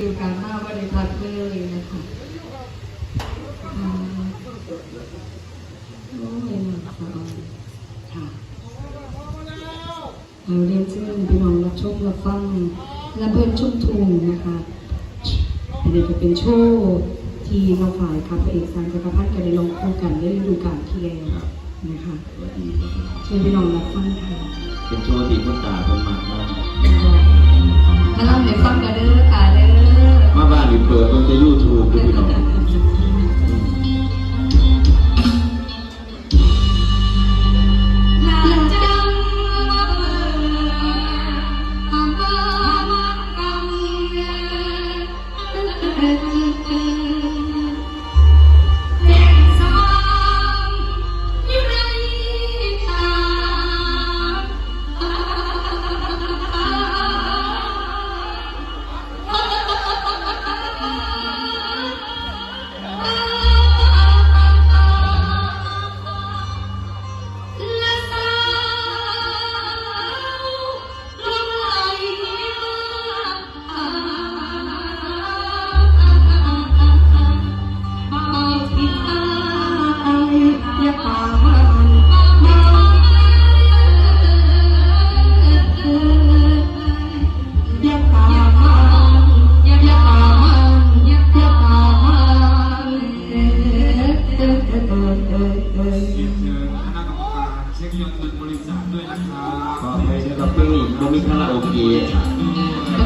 ดีโอกานมากก็ได้ทักเลยนะคะโอ้ยนะคะค่ะเรียนเช่ญพี่น้องรับชมรับฟังและเพิ่มชุ่มทุนนะคะอันนี้จะเป็นโชว์ที่มาฝ่ายครับเอกสารจักรพัฒน์กันได้ลงคู่กันได้ดูการที่แล้วนะคะเชิญพี่น้องรับฟังค่ะเป็นโชว์ที่คนตาคนมากมากถ้าเราไม่ฟังกันเด้อค่ะ มาบ้านอีกเปิดมันจะยูทูบด้วยพี่น้อง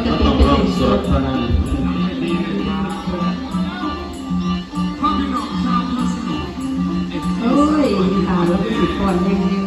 ก็ต้องร้องสดเท่านั้นโอ้ยตาแล้วผิดก่อนยังง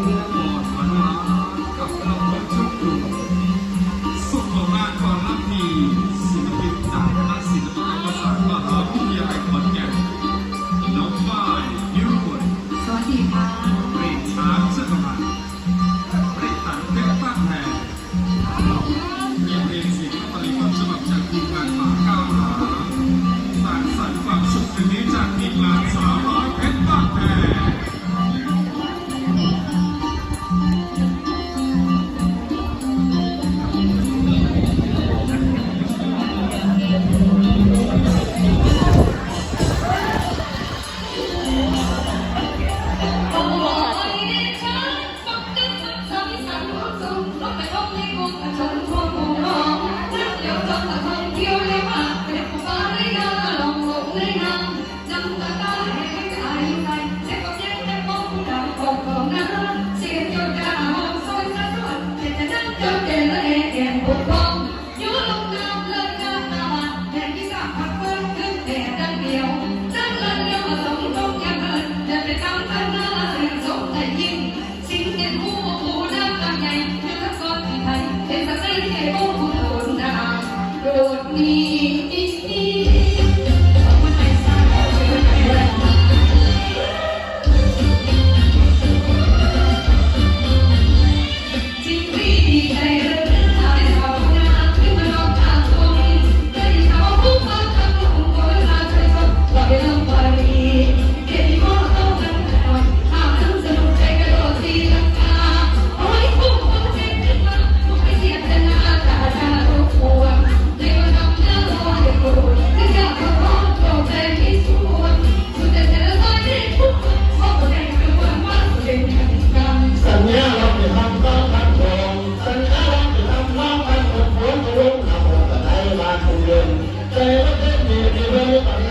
Thank you.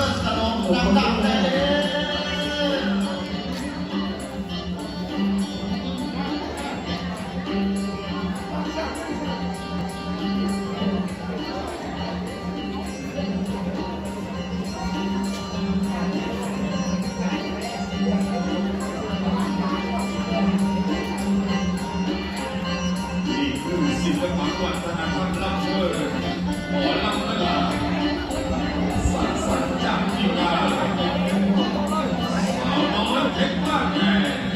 Kalau mau. Hey, come on, man.